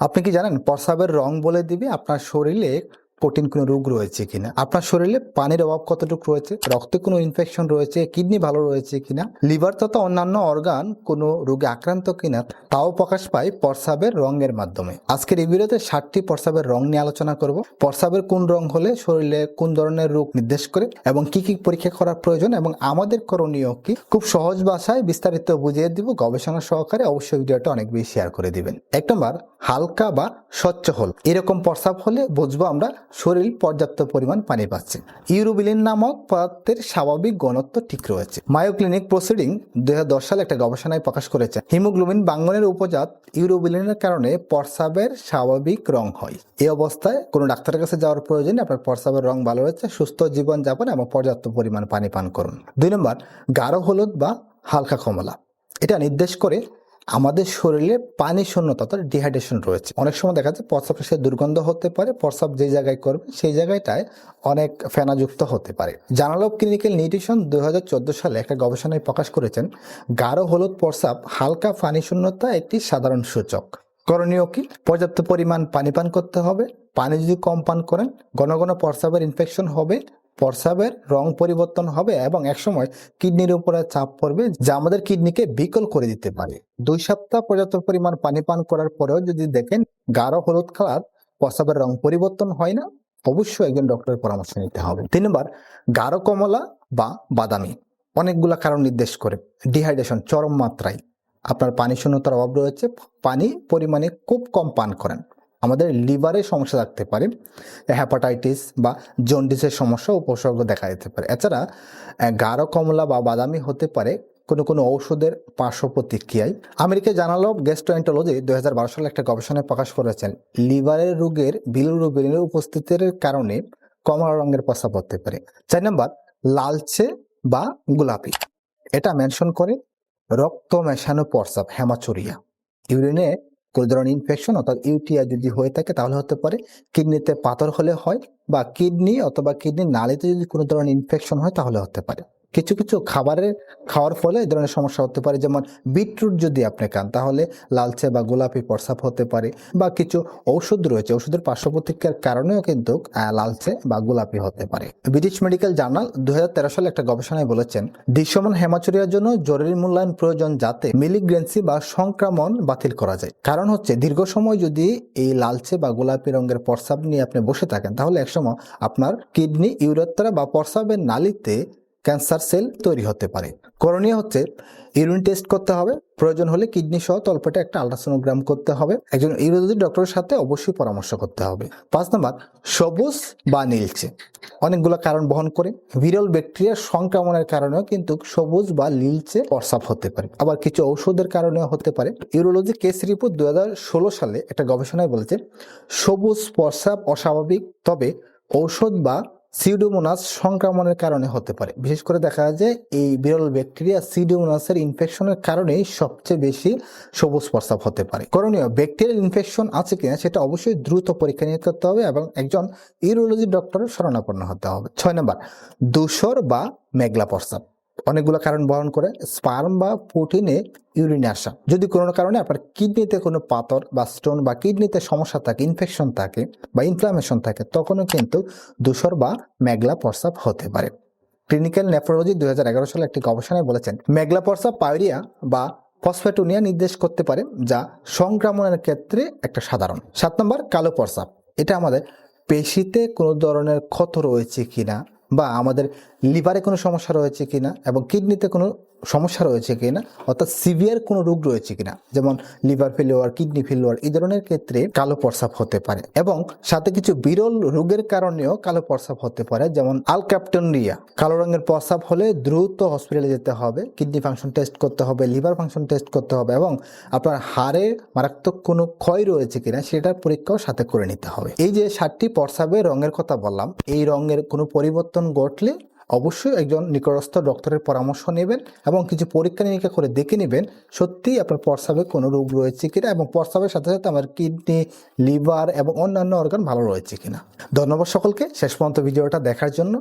আপনি কি জানেন? প্রসাবের রং বলে দিবে আপনার শরীরে কঠিন কোনো রোগ রয়েছে কিনা? আপনার শরীরে পানির অভাব কতটুকু রয়েছে? রক্তে কোনো ইনফেকশন রয়েছে? কিডনি ভালো রয়েছে কিনা? লিভার তথা অন্যান্য অর্গান কোনো রোগে আক্রান্ত কিনা? তাও প্রকাশ পায় প্রস্রাবের রঙের মাধ্যমে। আজকের এই ভিডিওতে ষাটটি প্রস্রাবের রং নিয়ে আলোচনা করব। প্রস্রাবের কোন রং হলে শরীরে কোন ধরনের রোগ নির্দেশ করে এবং কি কি পরীক্ষা করার প্রয়োজন এবং আমাদের করণীয় কি? খুব সহজ ভাষায় বিস্তারিত বুঝিয়ে দিব। গবেষণা সহকারে অবশ্যই ভিডিওটা অনেক বেশি শেয়ার করে দিবেন। এক নম্বর, হালকা বা স্বচ্ছ হল এরকম প্রস্রাব হলে বুঝব আমরা শরীর পর্যাপ্ত পরিমাণ পানি পাচ্ছে। ইউরোবিলিন নামক পদার্থের স্বাভাবিক ঘনত্ব ঠিক রয়েছে। মায়ো ক্লিনিক প্রসিডিং দুই সালে একটা গবেষণায় প্রকাশ করেছে। হিমোগ্লোবিন বাঙ্গনের উপজাত ইউরোবিলিনের কারণে প্রস্রাবের স্বাভাবিক রং হয়। এই অবস্থায় কোনো ডাক্তারের কাছে যাওয়ার প্রয়োজন আপনার প্রস্রাবের রং ভালো রয়েছে, সুস্থ জীবন যাপন এবং পর্যাপ্ত পরিমাণ পানি পান করুন। দুই নম্বর, গাঢ় হলুদ বা হালকা কমলা। এটা নির্দেশ করে আমাদের শরীরে পানি শূন্যতা, অর্থাৎ ডিহাইড্রেশন রয়েছে। অনেক সময় দেখা যায় প্রস্রাব শেষে দুর্গন্ধ হতে পারে, প্রস্রাব যে জায়গায় করবে সেই জায়গাটায় অনেক ফেনাযুক্ত হতে পারে। জার্নাল ক্লিনিক্যাল নিউট্রিশন দুই হাজার চোদ্দ সালে একটা গবেষণায় প্রকাশ করেছেন, গাঢ় হলুদ প্রস্রাব হালকা পানি শূন্যতা একটি সাধারণ সূচক। করণীয় কি? পর্যাপ্ত পরিমাণ পানি পান করতে হবে। পানি যদি কম পান করেন, ঘন ঘন প্রস্রাবের ইনফেকশন হবে। প্রস্রাবের রং পরিবর্তন হবে এবং একসময় কিডনির উপরে চাপ পড়বে, যা আমাদের কিডনিকে বিকল করে দিতে পারে। দুই সপ্তাহ পর্যাপ্ত পরিমাণ পানি পান করার পরেও যদি দেখেন গাঢ় হলুদ কালার, প্রস্রাবের রং পরিবর্তন হয় না, অবশ্যই একজন ডক্টরের পরামর্শ নিতে হবে। তিন নম্বর, গাঢ় কমলা বা বাদামি। অনেকগুলা কারণ নির্দেশ করে। ডিহাইড্রেশন চরম মাত্রায়। আপনার পানি শূন্যতার অভাব রয়েছে। পানি পরিমাণে খুব কম পান করেন। আমাদের লিভারে সমস্যা থাকতে পারে হ্যাপাটাইটিস বা জন্ডিসের সমস্যা উপসর্গ দেখা যেতে পারে। এছাড়া গাঢ় কমলা বা বাদামি হতে পারে কোনো কোনো ঔষধের পার্শ্ব প্রতিক্রিয়ায়। আমেরিকা জার্নাল অফ গ্যাস্ট্রোএন্টোলজি দুই হাজার বারো সালে একটা গবেষণায় প্রকাশ করেছেন, লিভারের রোগের বিলুরুবিনের উপস্থিতির কারণে কমলা রঙের প্রস্রাব হতে পারে। চার নম্বর, লালচে বা গোলাপি। এটা মেনশন করে রক্ত মেশানো প্রস্রাব হেমাচুরিয়া ইউরিনে কোনো ধরনের ইনফেকশন অর্থাৎ ইউটিআই যদি হয়ে থাকে, তাহলে হতে পারে কিডনিতে পাথর হলে হয় বা কিডনি অথবা কিডনি নালীতে যদি কোনো ধরনের ইনফেকশন হয়, তাহলে হতে পারে। কিছু কিছু খাবারের খাওয়ার ফলে এই ধরনের সমস্যা হতে পারে। যেমন বিটরুট যদি আপনি খান, তাহলে লালচে বা গোলাপি প্রস্রাব হতে পারে বা কিছু ঔষধ রয়েছে। ওষুধের পার্শ্ব কারণেও কিন্তু লালচে বা গোলাপি হতে পারে। ব্রিটিশ মেডিকেল জার্নাল দু হাজার তেরো সালে একটা গবেষণায় বলেছেন, দৃশ্যমান হেমাচুরিয়ার জন্য জরুরি মূল্যায়ন প্রয়োজন যাতে মিলিগ্রেন্সি বা সংক্রমণ বাতিল করা যায়। কারণ হচ্ছে, দীর্ঘ সময় যদি এই লালচে বা গোলাপি রঙের প্রস্রাব নিয়ে আপনি বসে থাকেন, তাহলে একসময় আপনার কিডনি, ইউরেথ্রা বা প্রস্রাবের নালীতে ক্যান্সার সেল তৈরি হতে পারে। করণীয় হচ্ছে, ইউরিন টেস্ট করতে হবে। প্রয়োজন হলে কিডনি সহ তলপেটে একটা আলট্রাসোনোগ্রাম করতে হবে। একজন ইউরোলজি ডক্টরের সাথে অবশ্যই পরামর্শ করতে হবে। পাঁচ নম্বর, সবুজ বা নীলচে। অনেকগুলো কারণ বহন করে। বিরল ব্যাকটেরিয়ার সংক্রমণের কারণেও কিন্তু সবুজ বা নীলচে প্রস্রাব হতে পারে। আবার কিছু ঔষধের কারণেও হতে পারে। ইউরোলজি কেস রিপোর্ট দু হাজার ষোলো সালে একটা গবেষণায় বলেছে, সবুজ প্রস্রাব অস্বাভাবিক, তবে ঔষধ বা সিউডোমোনাস সংক্রমণের কারণে হতে পারে। বিশেষ করে দেখা যায় যে এই বিরল ব্যাকটেরিয়া সিউডোমোনাসের ইনফেকশনের কারণেই সবচেয়ে বেশি সবুজ প্রস্রাব হতে পারে। করণীয় ব্যাকটেরিয়াল ইনফেকশন আছে কিনা সেটা অবশ্যই দ্রুত পরীক্ষা নিয়ে করতে হবে এবং একজন ইউরোলজি ডক্টরের শরণাপন্ন হতে হবে। ছয় নম্বর দূষর বা মেঘলা প্রস্রাব। অনেকগুলো কারণ বহন করে স্পার্ম বা প্রোটিনে ইউরিনে আসা। যদি কোনো কারণে আপনার কিডনিতে কোনো পাথর বা স্টোন বা কিডনিতে সমস্যা থাকে ইনফেকশন থাকে বা ইনফ্লামেশন থাকে, তখনও কিন্তু দূষর বা মেঘলা প্রস্রাব হতে পারে। ক্লিনিক্যাল নেফ্রোলজি দুই হাজার সালে একটি গবেষণায় বলেছেন, মেঘলা প্রস্রাব পায়রিয়া বা ফসফেটোনিয়া নির্দেশ করতে পারে, যা সংক্রমণের ক্ষেত্রে একটা সাধারণ। সাত নম্বর, কালো প্রস্রাব। এটা আমাদের পেশিতে কোনো ধরনের ক্ষত রয়েছে কিনা বা আমাদের লিভারে কোনো সমস্যা রয়েছে কি না এবং কিডনিতে কোনো সমস্যা রয়েছে কি না অর্থাৎ সিভিয়ার কোনো রোগ রয়েছে কিনা, যেমন লিভার ফেলিওয়ার কিডনি ফেলিওয়ার এই ধরনের ক্ষেত্রে কালো প্রস্রাব হতে পারে এবং সাথে কিছু বিরল রোগের কারণেও কালো প্রস্রাব হতে পারে, যেমন আলক্যাপটনরিয়া কালো রঙের প্রস্রাব হলে দ্রুত হসপিটালে যেতে হবে কিডনি ফাংশন টেস্ট করতে হবে লিভার ফাংশন টেস্ট করতে হবে এবং আপনার হাড়ে মারাত্মক কোনো ক্ষয় রয়েছে কিনা সেটার পরীক্ষাও সাথে করে নিতে হবে। এই যে সাতটি প্রস্রাবের রঙের কথা বললাম, এই রঙের কোনো পরিবর্তন ঘটলে অবশ্যই একজন নিকটস্থ ডক্টরের পরামর্শ নেবেন এবং কিছু পরীক্ষা নিরীক্ষা করে দেখে নেবেন সত্যিই আপনার প্রস্রাবে কোনো রোগ রয়েছে কিনা এবং প্রস্রাবের সাথে সাথে আমার কিডনি, লিভার এবং অন্যান্য অর্গান ভালো রয়েছে কিনা। ধন্যবাদ সকলকে। শেষ পর্যন্ত ভিডিওটা দেখার জন্য।